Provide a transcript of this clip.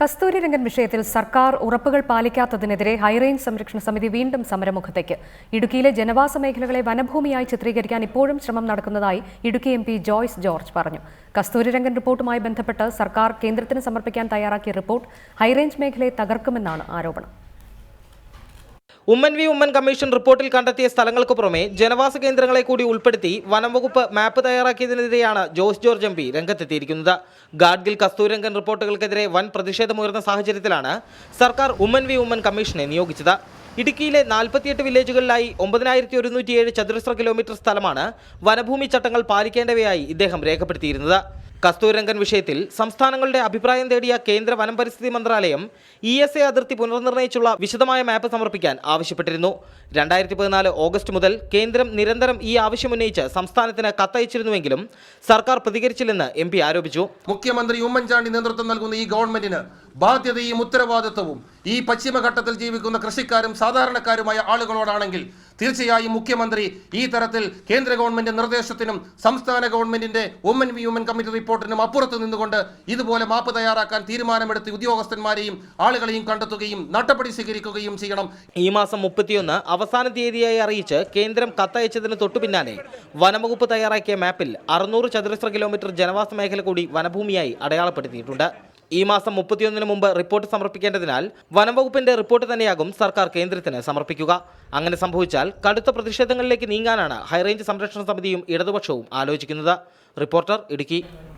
കസ്തൂരി രംഗൻ വിഷയത്തിൽ സർക്കാർ ഉറപ്പുകൾ പാലിക്കാത്തതിനെതിരെ ഹൈറേഞ്ച് സംരക്ഷണ സമിതി വീണ്ടും സമരമുഖത്തേക്ക്. ഇടുക്കിയിലെ ജനവാസ മേഖലകളെ വനഭൂമിയായി ചിത്രീകരിക്കാൻ ഇപ്പോഴും ശ്രമം നടക്കുന്നതായി ഇടുക്കി എം ജോയ്സ് ജോർജ് പറഞ്ഞു. കസ്തൂരിരംഗൻ റിപ്പോർട്ടുമായി ബന്ധപ്പെട്ട് സർക്കാർ കേന്ദ്രത്തിന് സമർപ്പിക്കാൻ തയ്യാറാക്കിയ റിപ്പോർട്ട് ഹൈറേഞ്ച് മേഖലയെ തകർക്കുമെന്നാണ് ആരോപണം. ഉമ്മൻ വി ഉമ്മൻ കമ്മീഷൻ റിപ്പോർട്ടിൽ കണ്ടെത്തിയ സ്ഥലങ്ങൾക്ക് പുറമെ ജനവാസ കേന്ദ്രങ്ങളെ കൂടി ഉൾപ്പെടുത്തി വനം വകുപ്പ് മാപ്പ് തയ്യാറാക്കിയതിനെതിരെയാണ് ജോസ് ജോർജ് എം പി രംഗത്തെത്തിയിരിക്കുന്നത്. ഗാഡ്ഗിൽ കസ്തൂരംഗൻ റിപ്പോർട്ടുകൾക്കെതിരെ വൻ പ്രതിഷേധമുയർന്ന സാഹചര്യത്തിലാണ് സർക്കാർ ഉമ്മൻ വി ഉമ്മൻ കമ്മീഷനെ നിയോഗിച്ചത്. ഇടുക്കിയിലെ നാൽപ്പത്തിയെട്ട് വില്ലേജുകളിലായി ഒമ്പതിനായിരത്തി ഒരുന്നൂറ്റിയേഴ് ചതുരശ്ര കിലോമീറ്റർ സ്ഥലമാണ് വനഭൂമി ചട്ടങ്ങൾ പാലിക്കേണ്ടവയായി ഇദ്ദേഹം രേഖപ്പെടുത്തിയിരുന്നത്. കസ്തൂരംഗൻ വിഷയത്തിൽ സംസ്ഥാനങ്ങളുടെ അഭിപ്രായം തേടിയ കേന്ദ്ര വനം പരിസ്ഥിതി മന്ത്രാലയം ഇ എസ് എ അതിർത്തി പുനർനിർണയിച്ചുള്ള വിശദമായ മാപ്പ് സമർപ്പിക്കാൻ ആവശ്യപ്പെട്ടിരുന്നു. രണ്ടായിരത്തി പതിനാല് ഓഗസ്റ്റ് മുതൽ കേന്ദ്രം നിരന്തരം ഈ ആവശ്യമുന്നയിച്ച് സംസ്ഥാനത്തിന് കത്തയച്ചിരുന്നുവെങ്കിലും സർക്കാർ പ്രതികരിച്ചില്ലെന്ന് എം ആരോപിച്ചു. മുഖ്യമന്ത്രി ഉമ്മൻചാണ്ടി നേതൃത്വം നൽകുന്ന ഈ ഗവൺമെന്റിന് ബാധ്യതയും ഉത്തരവാദിത്വവും ഈ പശ്ചിമഘട്ടത്തിൽ ജീവിക്കുന്ന കൃഷിക്കാരും സാധാരണക്കാരുമായ ആളുകളോടാണെങ്കിൽ തീർച്ചയായും മുഖ്യമന്ത്രി ഈ തരത്തിൽ കേന്ദ്ര ഗവൺമെന്റ് നിർദ്ദേശത്തിനും സംസ്ഥാന ഗവൺമെന്റിന്റെ വുമൻ വി വുമൻ കമ്മിറ്റി റിപ്പോർട്ടിനും അപ്പുറത്ത് നിന്നുകൊണ്ട് ഇതുപോലെ മാപ്പ് തയ്യാറാക്കാൻ തീരുമാനമെടുത്ത് ഉദ്യോഗസ്ഥന്മാരെയും ആളുകളെയും കണ്ടെത്തുകയും നടപടി സ്വീകരിക്കുകയും ചെയ്യണം. ഈ മാസം മുപ്പത്തിയൊന്ന് അവസാന തീയതിയായി അറിയിച്ച് കേന്ദ്രം കത്തയച്ചതിന് തൊട്ടു പിന്നാലെ വനംവകുപ്പ് തയ്യാറാക്കിയ മാപ്പിൽ അറുന്നൂറ് ചതുരശ്ര കിലോമീറ്റർ ജനവാസ മേഖല കൂടി വനഭൂമിയായി അടയാളപ്പെടുത്തിയിട്ടുണ്ട്. ഈ മാസം മുപ്പത്തിയൊന്നിന് മുമ്പ് റിപ്പോർട്ട് സമർപ്പിക്കേണ്ടതിനാൽ വനംവകുപ്പിന്റെ റിപ്പോർട്ട് തന്നെയാകും സർക്കാർ കേന്ദ്രത്തിന് സമർപ്പിക്കുക. അങ്ങനെ സംഭവിച്ചാൽ കടുത്ത പ്രതിഷേധങ്ങളിലേക്ക് നീങ്ങാനാണ് ഹൈറേഞ്ച് സംരക്ഷണ സമിതിയും ഇടതുപക്ഷവും ആലോചിക്കുന്നത്. റിപ്പോർട്ടർ ഇടുക്കി.